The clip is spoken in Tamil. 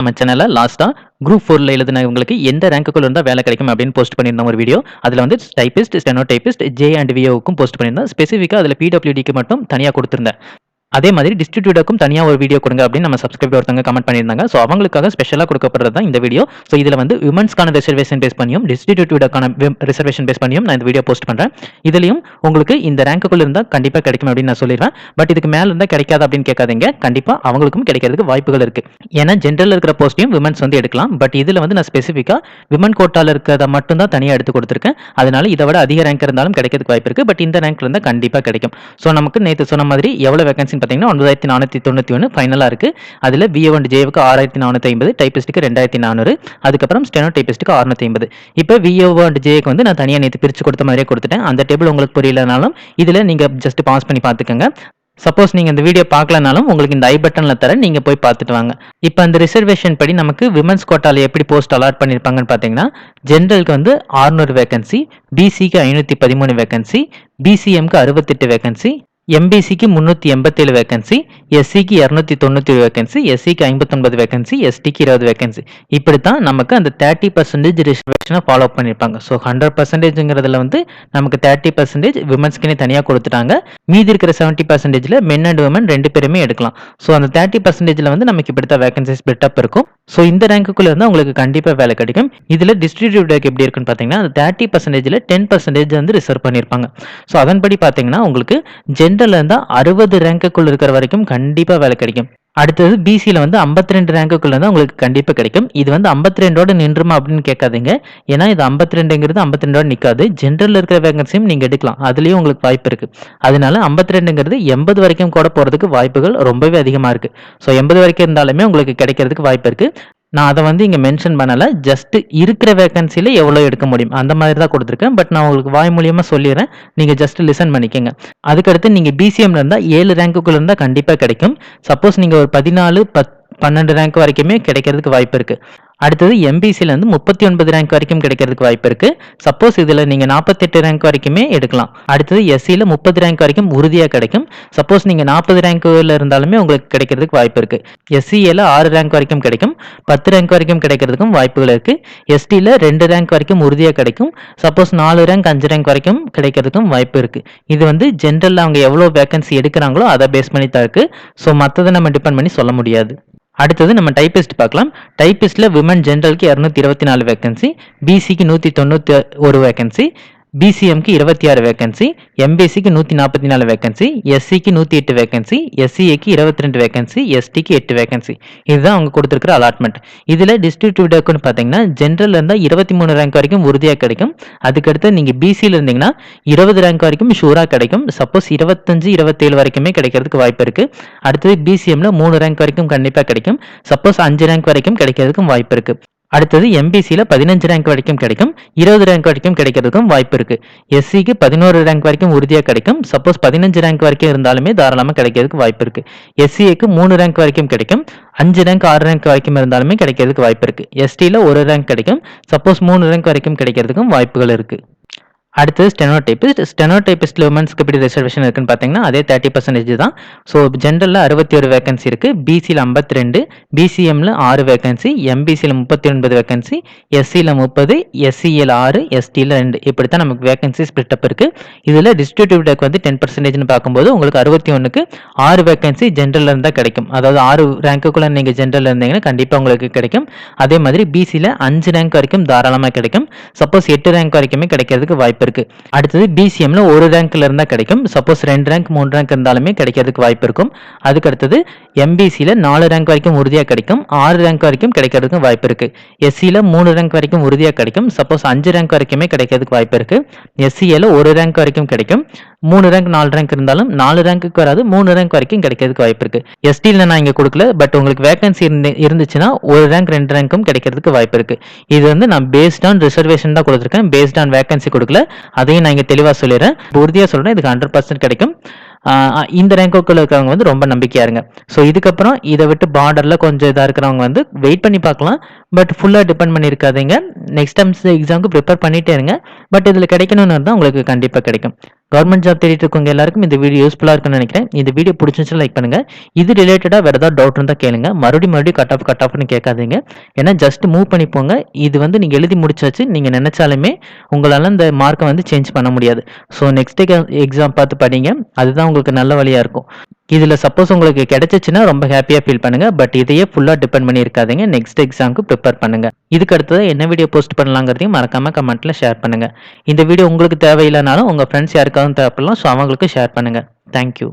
நம்ம சேனலில் லாஸ்ட்டாக குரூப் ஃபோரில் எழுதினவங்களுக்கு எந்த ரேங்க்குள்ள இருந்தால் வேலை கிடைக்கும் அப்படின்னு போஸ்ட் பண்ணியிருந்தோம் ஒரு வீடியோ அதில் வந்து typist steno typist J and விஓவுக்கும் post பண்ணியிருந்தோம் ஸ்பெசிஃபிக்காக அதில் பிடபிள்யூடிக்கு மட்டும் தனியாக கொடுத்துருந்தேன். அதே மாதிரி டிஸ்ட்ரிபியூட்டருக்கும் தனியாக ஒரு வீடியோ கொடுங்க அப்படின்னு நம்ம சப்ஸ்கிரைபர் ஒருத்தவங்க கமெண்ட் பண்ணியிருந்தாங்க. ஸோ அவங்களுக்காக ஸ்பெஷலாக கொடுக்கப்படுறது தான் இந்த வீடியோ ஸோ இதில் வந்து விமன்ஸ்க்கான ரிசர்வேஷன் பேஸ் பண்ணியும் டிஸ்ட்ரிபியூட்டருக்கான ரிசர்வேஷன் பேஸ் பண்ணியும் நான் இந்த வீடியோ போஸ்ட் பண்ணுறேன் இதுலையும் உங்களுக்கு இந்த ரேங்க்குள்ள இருந்தால் கண்டிப்பாக கிடைக்கும் அப்படின்னு நான் சொல்லிடுவேன் பட் இதுக்கு மேலே இருந்தால் கிடைக்காது அப்படின்னு கேட்காதீங்க. கண்டிப்பாக அவங்களுக்கும் கிடைக்கிறதுக்கு வாய்ப்புகள் இருக்கு. ஏன்னா ஜென்ரலில் இருக்கிற போஸ்ட்டையும் விமன்ஸ் வந்து எடுக்கலாம். பட் இதில் வந்து நான் ஸ்பெசிஃபிக்காக விமன் கோட்டாவில் இருக்கிறத மட்டும் தான் தனியாக எடுத்து கொடுத்துருக்கேன். அதனால இதை விட அதிக ரேங்க் இருந்தாலும் கிடைக்கிறதுக்கு வாய்ப்பு இருக்கு. பட் இந்த ரேங்க்ல இருந்தால் கண்டிப்பாக கிடைக்கும். ஸோ நமக்கு நேற்று சொன்ன மாதிரி எவ்வளோ பார்த்தீங்கன்னா ஒன்பதாயிரத்தி நானூற்றி தொண்ணூற்றி ஒன்று ஃபைனலாக இருக்குது அதில் பிஏ ஒன் ஜேவுக்கு ஆறாயிரத்தி நானூற்றி ஐம்பது டைபிஸ்ட்டுக்கு ரெண்டாயிரத்தி நானூறு அதுக்கப்புறம் ஸ்டெனோ டைபிஸ்ட்டுக்கு அறுநூற்றி ஐம்பது. இப்போ விஏஓ அண்ட் ஜேக்கு வந்து நான் தனியாக நேற்று பிரித்து கொடுத்த மாதிரியே கொடுத்துட்டேன். அந்த டேபிள் உங்களுக்கு புரியலனாலும் இதில் நீங்கள் ஜஸ்ட் பாஸ் பண்ணி பார்த்துக்கோங்க. சப்போஸ் நீங்கள் இந்த வீடியோ பார்க்கலனாலும் உங்களுக்கு இந்த ஐ பட்டனில் தர நீங்கள் போய் பார்த்துட்டு வாங்க. இப்போ அந்த ரிசர்வேஷன் படி நமக்கு விமன்ஸ் கோட்டாவில் எப்படி போஸ்ட் அலாட் பண்ணியிருப்பாங்கன்னு பார்த்தீங்கன்னா ஜென்ரலுக்கு வந்து 600 வேகன்சி பிசிக்கு ஐநூற்றி பதிமூணு வேகன்சி பிசிஎம்க்கு அறுபத்தெட்டு வேகன்சி எம்பிசிக்கு முந்நூற்றி எண்பத்தேழு வேகன்சி எஸ்சிக்கு இரநூத்தி தொண்ணூற்றி வேகன்சி எஸ்சிக்கு ஐம்பத்தொன்பது வேகன்சி எஸ்டிக்கு இருபது வேகன்சி இப்படி தான் நமக்கு அந்த தேர்ட்டி பர்சன்டேஜ் ரிசர்வேஷனை ஃபாலோ பண்ணியிருப்பாங்க. ஸோ ஹண்ட்ரட் பர்சன்டேஜுங்கிறதுல வந்து நமக்கு தேர்ட்டி பர்சன்டேஜ் விமன்ஸ்க்குனே தனியாக கொடுத்துட்டாங்க. மீதி இருக்கிற செவன்ட்டி பர்சன்டேஜில் மென் அண்ட் விமன் ரெண்டு பேருமே எடுக்கலாம். ஸோ அந்த தேர்ட்டி பர்சன்டேஜில் வந்து நமக்கு இப்படி தான் பிட் அப் இருக்கும். ஸோ இந்த ரேங்க்குள்ளே இருந்தால் உங்களுக்கு கண்டிப்பாக வேலை கிடைக்கும். இதில் டிஸ்ட்ரிபியூட்டருக்கு எப்படி இருக்குன்னு பார்த்தீங்கன்னா அந்த தேர்ட்டி பர்சன்டேஜில் டென் பர்சன்டேஜ் வந்து ரிசர்வ் பண்ணியிருப்பாங்க. ஸோ அதன்படி பார்த்தீங்கன்னா உங்களுக்கு ஜென் இருந்தால் அறுபது ரேங்க்குள்ள இருக்கிற வரைக்கும் கண்டிப்பாக வேலை கிடைக்கும். அடுத்தது பிசியில் வந்து 52 ரெண்டு ரேங்க்குள்ள தான் உங்களுக்கு கண்டிப்பாக கிடைக்கும். இது வந்து 52 ரெண்டோட நின்றுமா அப்படின்னு கேட்காதீங்க. ஏன்னா இது 52 ரெண்டுங்கிறது 52 ரெண்டோட நிற்காது ஜென்ரலில் இருக்கிற வேகன்சியும் நீங்கள் எடுக்கலாம். அதுலேயும் உங்களுக்கு வாய்ப்பு இருக்குது அதனால 52 ரெண்டுங்கிறது எண்பது வரைக்கும் கூட போகிறதுக்கு வாய்ப்புகள் ரொம்பவே அதிகமாக இருக்குது ஸோ எண்பது வரைக்கும் இருந்தாலுமே உங்களுக்கு கிடைக்கிறதுக்கு வாய்ப்பு இருக்குது நான் அதை வந்து இங்கே மென்ஷன் பண்ணலை. ஜஸ்ட் இருக்கிற வேகன்சியில் எவ்வளோ எடுக்க முடியும்? அந்த மாதிரி தான் கொடுத்துருக்கேன். பட் நான் உங்களுக்கு வாய் மூலியமாக சொல்லிடுறேன். நீங்கள் ஜஸ்ட் லிசன் பண்ணிக்கோங்க. அதுக்கடுத்து நீங்கள் பிசிஎம்ல இருந்தால் ஏழு ரேங்க்குள்ள இருந்தால் கண்டிப்பாக கிடைக்கும். சப்போஸ் நீங்கள் ஒரு பதினாலு பத் பன்னெண்டு ரேங்க் வரைக்குமே கிடைக்கிறதுக்கு வாய்ப்பு இருக்குது அடுத்தது எம்பிசியில் வந்து முப்பத்தி ஒன்பது ரேங்க் வரைக்கும் கிடைக்கிறதுக்கு வாய்ப்பு இருக்கு. சப்போஸ் இதில் நீங்கள் நாற்பத்தெட்டு ரேங்க் வரைக்குமே எடுக்கலாம். அடுத்தது எஸ்சியில் முப்பது ரேங்க் வரைக்கும் உறுதியாக கிடைக்கும். சப்போஸ் நீங்கள் நாற்பது ரேங்க்கில் இருந்தாலுமே உங்களுக்கு கிடைக்கிறதுக்கு வாய்ப்பு இருக்கு. எஸ்சியில் ஆறு ரேங்க் வரைக்கும் கிடைக்கும். பத்து ரேங்க் வரைக்கும் கிடைக்கிறதுக்கும் வாய்ப்புகள் இருக்கு. எஸ்டியில் ரெண்டு ரேங்க் வரைக்கும் உறுதியாக கிடைக்கும். சப்போஸ் நாலு ரேங்க் அஞ்சு ரேங்க் வரைக்கும் கிடைக்கிறதுக்கும் வாய்ப்பு இருக்கு. இது வந்து ஜென்ரலில் அவங்க எவ்வளோ வேகன்சி எடுக்கிறாங்களோ அதை பேஸ் பண்ணி தான் இருக்கு. ஸோ மற்றதை நம்ம டிபெண்ட் பண்ணி சொல்ல முடியாது. அடுத்தது நம்ம டைபிஸ்ட் பார்க்கலாம். டைபிஸ்டில் விமன் ஜென்ரலுக்கு இரநூத்தி இருபத்தி நாலு வேகன்சி பிசிக்கு நூற்றி தொண்ணூற்றி ஒரு வேகன்சி பிசிஎம்க்கு இருபத்தி ஆறு வேகன்சி எம்பிசிக்கு நூற்றி நாற்பத்தி நாலு வேகன்சி எஸ்சிக்கு நூற்றி எட்டு வேகன்சி எஸ்சிஏக்கு இருபத்தி ரெண்டு வேகன்சி எஸ்டிக்கு எட்டு வேகன்சி இதுதான் அவங்க கொடுத்துருக்குற அலாட்மெண்ட் இதில் டிஸ்ட்ரிபியூட்டருக்குன்னு பார்த்தீங்கன்னா ஜென்ரல் இருந்தால் இருபத்தி மூணு ரேங்க் வரைக்கும் உறுதியாக கிடைக்கும். அதுக்கடுத்து நீங்கள் பிசியில் இருந்தீங்கன்னா இருபது ரேங்க் வரைக்கும் ஷூராக கிடைக்கும். சப்போஸ் இருபத்தஞ்சு இருபத்தேழு வரைக்குமே கிடைக்கிறதுக்கு வாய்ப்பு இருக்குது அடுத்தது பிசிஎம்ல மூணு ரேங்க் வரைக்கும் கண்டிப்பாக கிடைக்கும். சப்போஸ் அஞ்சு ரேங்க் வரைக்கும் கிடைக்கிறதுக்கும் வாய்ப்பு இருக்குது அடுத்தது எம்பிசியில் பதினஞ்சு ரேங்க் வரைக்கும் கிடைக்கும் இருபது ரேங்க் வரைக்கும் கிடைக்கிறதுக்கும் வாய்ப்பு இருக்குது எஸ்சிக்கு பதினோரு ரேங்க் வரைக்கும் உறுதியாக கிடைக்கும். சப்போஸ் பதினஞ்சு ரேங்க் வரைக்கும் இருந்தாலுமே தாராளமாக கிடைக்கிறதுக்கு வாய்ப்பு இருக்குது எஸ்சிஏக்கு மூணு ரேங்க் வரைக்கும் கிடைக்கும். அஞ்சு ரேங்க் ஆறு ரேங்க் வரைக்கும் இருந்தாலுமே கிடைக்கிறதுக்கு வாய்ப்பு இருக்குது எஸ்டியில் ஒரு ரேங்க் கிடைக்கும். சப்போஸ் மூணு ரேங்க் வரைக்கும் கிடைக்கிறதுக்கும் வாய்ப்புகள் இருக்குது அடுத்தது ஸ்டெனோ ஸ்டெனோடைபிஸ்ட் ஸ்டெனோ உமன்ஸ்க்கு எப்படி ரிசர்வேஷன் இருக்குன்னு பார்த்தீங்கன்னா அதே தேர்ட்டி பர்சன்டேஜ் தான். ஸோ ஜென்ரலில் அறுபத்தி ஒரு வேகன்சி இருக்குது பிசியில் ஐம்பத்தி ரெண்டு பிசிஎம்மில் ஆறு வேகன்சி எம்பிசியில் முப்பத்தி ஒன்பது வேகன்சி எஸ்சியில் முப்பது எஸ்சியில் ஆறு எஸ்டியில் ரெண்டு. இப்படி தான் நமக்கு வேகன்சி ஸ்பிளிட் அப் இருக்குது இதில் டிஸ்ட்ரிபியூட்டருக்கு வந்து டென் பர்சன்டேஜ்னு பார்க்கும்போது உங்களுக்கு அறுபத்தி ஒன்றுக்கு ஆறு வேகன்சி ஜென்ரலில் இருந்தால் கிடைக்கும். அதாவது ஆறு ரேங்க்குள்ளே நீங்கள் ஜென்ரலில் இருந்தீங்கன்னா கண்டிப்பாக உங்களுக்கு கிடைக்கும். அதே மாதிரி பிசியில் அஞ்சு ரேங்க் வரைக்கும் தாராளமாக கிடைக்கும். சப்போஸ் எட்டு ரேங்க் வரைக்குமே கிடைக்கிறதுக்கு வாய்ப்பு இருக்கு. அடுத்தது பிசிஎம்ல ஒரு ரேங்க்ல இருந்தா கிடைக்கும். சப்போஸ் ரெண்டு ரேங்க் மூணு ரேங்க் இருந்தாலுமே கிடைக்கிறதுக்கு வாய்ப்பு இருக்கும். அதுக்கு அடுத்தது எம்பிசியில் நாலு ரேங்க் வரைக்கும் உறுதியாக கிடைக்கும் ஆறு ரேங்க் வரைக்கும் கிடைக்கிறதுக்கு வாய்ப்பு இருக்குது எஸ்சியில் மூணு ரேங்க் வரைக்கும் உறுதியாக கிடைக்கும் சப்போஸ் அஞ்சு ரேங்க் வரைக்குமே கிடைக்கிறதுக்கு வாய்ப்பு இருக்குது எஸ்சியில் ஒரு ரேங்க் வரைக்கும் கிடைக்கும் மூணு ரேங்க் நாலு ரேங்க் இருந்தாலும் நாலு ரேங்க்குக்கு வராது மூணு ரேங்க் வரைக்கும் கிடைக்கிறதுக்கு வாய்ப்பு இருக்குது எஸ்டியில் நான் இங்கே கொடுக்கல பட் உங்களுக்கு வேகன்சி இருந்து இருந்துச்சுன்னா ஒரு ரேங்க் ரெண்டு ரேங்க்கும் கிடைக்கிறதுக்கு வாய்ப்பு இருக்குது இது வந்து நான் பேஸ்ட் ஆன் ரிசர்வேஷன் தான் கொடுத்துருக்கேன் பேஸ்ட் ஆன் வேகன்சி கொடுக்கல. அதையும் நான் இங்கே தெளிவாக சொல்லிடுறேன். உறுதியாக சொல்கிறேன் இதுக்கு ஹண்ட்ரட் பர்சன்ட் கிடைக்கும். இந்த ரேங்கோக்கில் இருக்கிறவங்க வந்து ரொம்ப நம்பிக்கையா இருங்க. ஸோ இதுக்கப்புறம் இதை விட்டு பார்டர்ல கொஞ்சம் இதாக இருக்கிறவங்க வந்து வெயிட் பண்ணி பார்க்கலாம். பட் ஃபுல்லாக டிபெண்ட் பண்ணியிருக்காதீங்க. நெக்ஸ்ட் டைம்ஸ் எக்ஸாமுக்கு ப்ரிப்பேர் பண்ணிட்டே இருங்க. பட் இதில் கிடைக்கணும்னு இருந்தால் உங்களுக்கு கண்டிப்பாக கிடைக்கும். கவர்மெண்ட் ஜாப் தேடிட்டு இருக்கவங்க எல்லாருக்கும் இந்த வீடியோ யூஸ்ஃபுல்லாக இருக்கும்னு நினைக்கிறேன். இந்த வீடியோ பிடிச்சிருந்துச்சுன்னா லைக் பண்ணுங்க. இது ரிலேட்டடாக வேறு ஏதாவது டவுட் இருந்தால் கேளுங்க. மறுபடியும் மறுபடியும் கட் ஆஃப் கட் ஆஃப்னு கேட்காதீங்க. ஏன்னா ஜஸ்ட் மூவ் பண்ணி போங்க. இது வந்து நீங்கள் எழுதி முடிச்சாச்சு. நீங்கள் நினைச்சாலுமே உங்களால் இந்த மார்க்கை வந்து சேஞ்ச் பண்ண முடியாது. ஸோ நெக்ஸ்ட் எக்ஸாம் பார்த்து படிங்க. அதுதான் உங்களுக்கு நல்ல வழியாக இருக்கும். இதில் சப்போஸ் உங்களுக்கு கிடைச்சிச்சுன்னா ரொம்ப ஹாப்பியாக ஃபீல் பண்ணுங்கள் பட் இதையே ஃபுல்லாக டிபெண்ட் பண்ணியிருக்காதீங்க நெக்ஸ்ட் எக்ஸாமுக்கு ப்ரிப்பேர் பண்ணுங்க. இதுக்கு அடுத்தது என்ன வீடியோ போஸ்ட் பண்ணலாங்கிறதையும் மறக்காமல் கமெண்ட்டில் ஷேர் பண்ணுங்கள் இந்த வீடியோ உங்களுக்கு தேவையில்லைனாலும் உங்கள் ஃப்ரெண்ட்ஸ் யாருக்காவது தேவைப்படலாம். ஸோ அவங்களுக்கு ஷேர் பண்ணுங்க. தேங்க்யூ